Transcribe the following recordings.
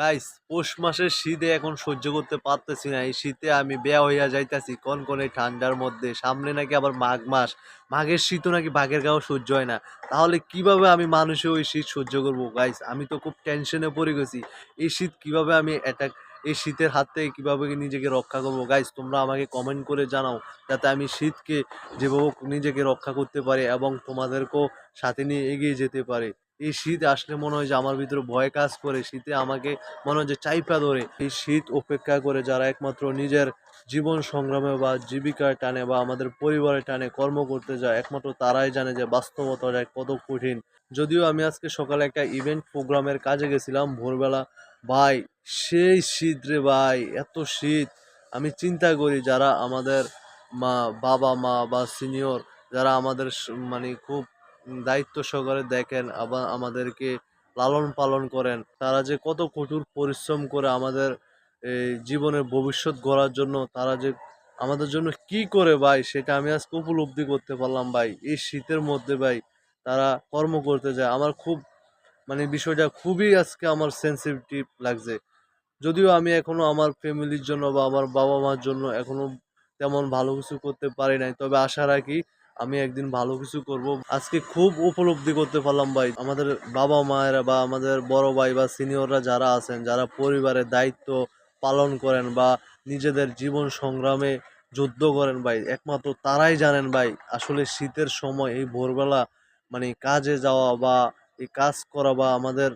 Guys পৌষ মাসের শীতে এখন সহ্য করতে পারতেছি না। এই শীতে আমি বেয়া হইয়া যাইতাছি কোন কোন ঠান্ডার মধ্যে। সামনে নাকি আবার মাঘ মাস। মাঘের শীতও নাকি বাঘের গাও সহ্য হয় না। তাহলে কীভাবে আমি মানুষে ওই শীত সহ্য করব? গাইস আমি তো খুব টেনশনে পড়ে গেছি। এই শীত কীভাবে আমি অ্যাটাক এই শীতের হাত থেকে কীভাবে নিজেকে রক্ষা করব? গাইস তোমরা আমাকে কমেন্ট করে জানাও, যাতে আমি শীতকে যেভাবে নিজেকে রক্ষা করতে পারি এবং তোমাদেরকেও সাথে নিয়ে এগিয়ে যেতে পারি। এই শীত আসলে মনে হয় যে আমার ভিতরে ভয় কাজ করে। শীতে আমাকে মনে হয় যে চাইপা ধরে। এই শীত উপেক্ষা করে যারা একমাত্র নিজের জীবন সংগ্রামে বা জীবিকার টানে বা আমাদের পরিবারের টানে কর্ম করতে যায়, একমাত্র তারাই জানে যে বাস্তবতাটা কত কঠিন। যদিও আমি আজকে সকালে একটা ইভেন্ট প্রোগ্রামের কাজে গেছিলাম, ভোরবেলা। ভাই, সেই শীত রে ভাই, এত শীত। আমি চিন্তা করি যারা আমাদের মা, বাবা, মা বা সিনিয়র, যারা আমাদের মানে খুব দায়িত্ব সহকারে দেখেন, আবার আমাদেরকে লালন পালন করেন। তারা যে কত কঠোর পরিশ্রম করে আমাদের এই জীবনের ভবিষ্যৎ গড়ার জন্য, তারা যে আমাদের জন্য কি করে ভাই, সেটা আমি আজকে উপলব্ধি করতে পারলাম ভাই। এই শীতের মধ্যে ভাই, তারা কর্ম করতে যায়। আমার খুব মানে বিষয়টা খুবই আজকে আমার সেন্সিটিভ লাগছে। যদিও আমি এখনও আমার ফ্যামিলির জন্য বা আমার বাবা মার জন্য এখনও তেমন ভালো কিছু করতে পারি নাই, তবে আশা রাখি আমি একদিন ভালো কিছু করব। আজকে খুব উপলব্ধি করতে পারলাম ভাই। আমাদের বাবা মায়েরা বা আমাদের বড় ভাই বা সিনিয়ররা যারা আছেন, যারা পরিবারের দায়িত্ব পালন করেন বা নিজেদের জীবন সংগ্রামে যুদ্ধ করেন ভাই, একমাত্র তারাই জানেন ভাই, আসলে শীতের সময় এই ভোরবেলা মানে কাজে যাওয়া বা এই কাজ করা বা আমাদের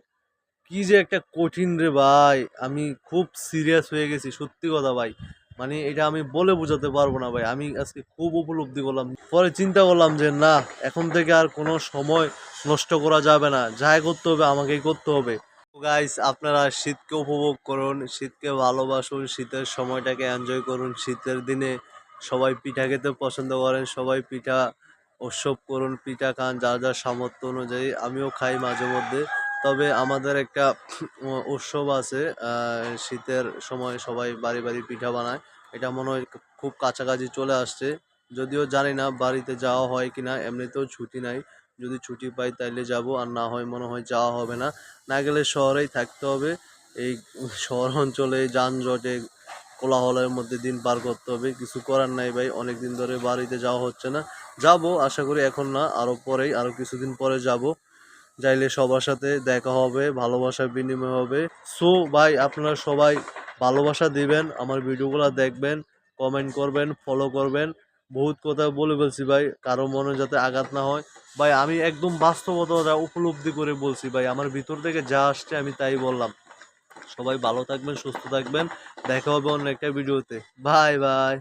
কি যে একটা কঠিন রে ভাই। আমি খুব সিরিয়াস হয়ে গেছি, সত্যি কথা ভাই। মানে এটা আমি বলে বোঝাতে পারব না ভাই। আমি আজকে খুব উপলব্ধি করলাম। পরে চিন্তা করলাম যে, না, এখন থেকে আর কোনো সময় নষ্ট করা যাবে না। যাই করতে হবে, আমাকেই করতে হবে। গাইস আপনারা শীতকে উপভোগ করুন, শীতকে ভালোবাসুন, শীতের সময়টাকে এনজয় করুন। শীতের দিনে সবাই পিঠা খেতে পছন্দ করেন, সবাই পিঠা উৎসব করুন, পিঠা খান, যার যার সামর্থ্য অনুযায়ী। আমিও খাই মাঝে মধ্যে। তবে আমাদের একটা উৎসব আছে শীতের সময় সবাই বাড়ি বাড়ি পিঠা বানায়। এটা মনে হয় খুব কাছাকাছি চলে আসছে। যদিও জানি না বাড়িতে যাওয়া হয় কি না এমনিতেও ছুটি নাই। যদি ছুটি পাই তাইলে যাব, আর না হয় মনে হয় যাওয়া হবে না। না গেলে শহরেই থাকতে হবে। এই শহর অঞ্চলে যানজটে কোলাহলের মধ্যে দিন পার করতে হবে। কিছু করার নাই ভাই অনেক দিন ধরে বাড়িতে যাওয়া হচ্ছে না। যাব, আশা করি এখন না আরও পরেই, আরও কিছুদিন পরে যাব। যাইলে সবার সাথে দেখা হবে, ভালোবাসার বিনিময় হবে। সো, ভাই, আপনারা সবাই ভালোবাসা দিবেন, আমার ভিডিওগুলো দেখবেন কমেন্ট করবেন ফলো করবেন। বহুত কথা বলে বলছি ভাই, কারও মনে যাতে আঘাত না হয়। ভাই, আমি একদম বাস্তবতা উপলব্ধি করে বলছি, ভাই, আমার ভিতর থেকে যা আসছে আমি তাই বললাম। সবাই ভালো থাকবেন, সুস্থ থাকবেন। দেখা হবে অন্য একটা ভিডিওতে। Bye bye.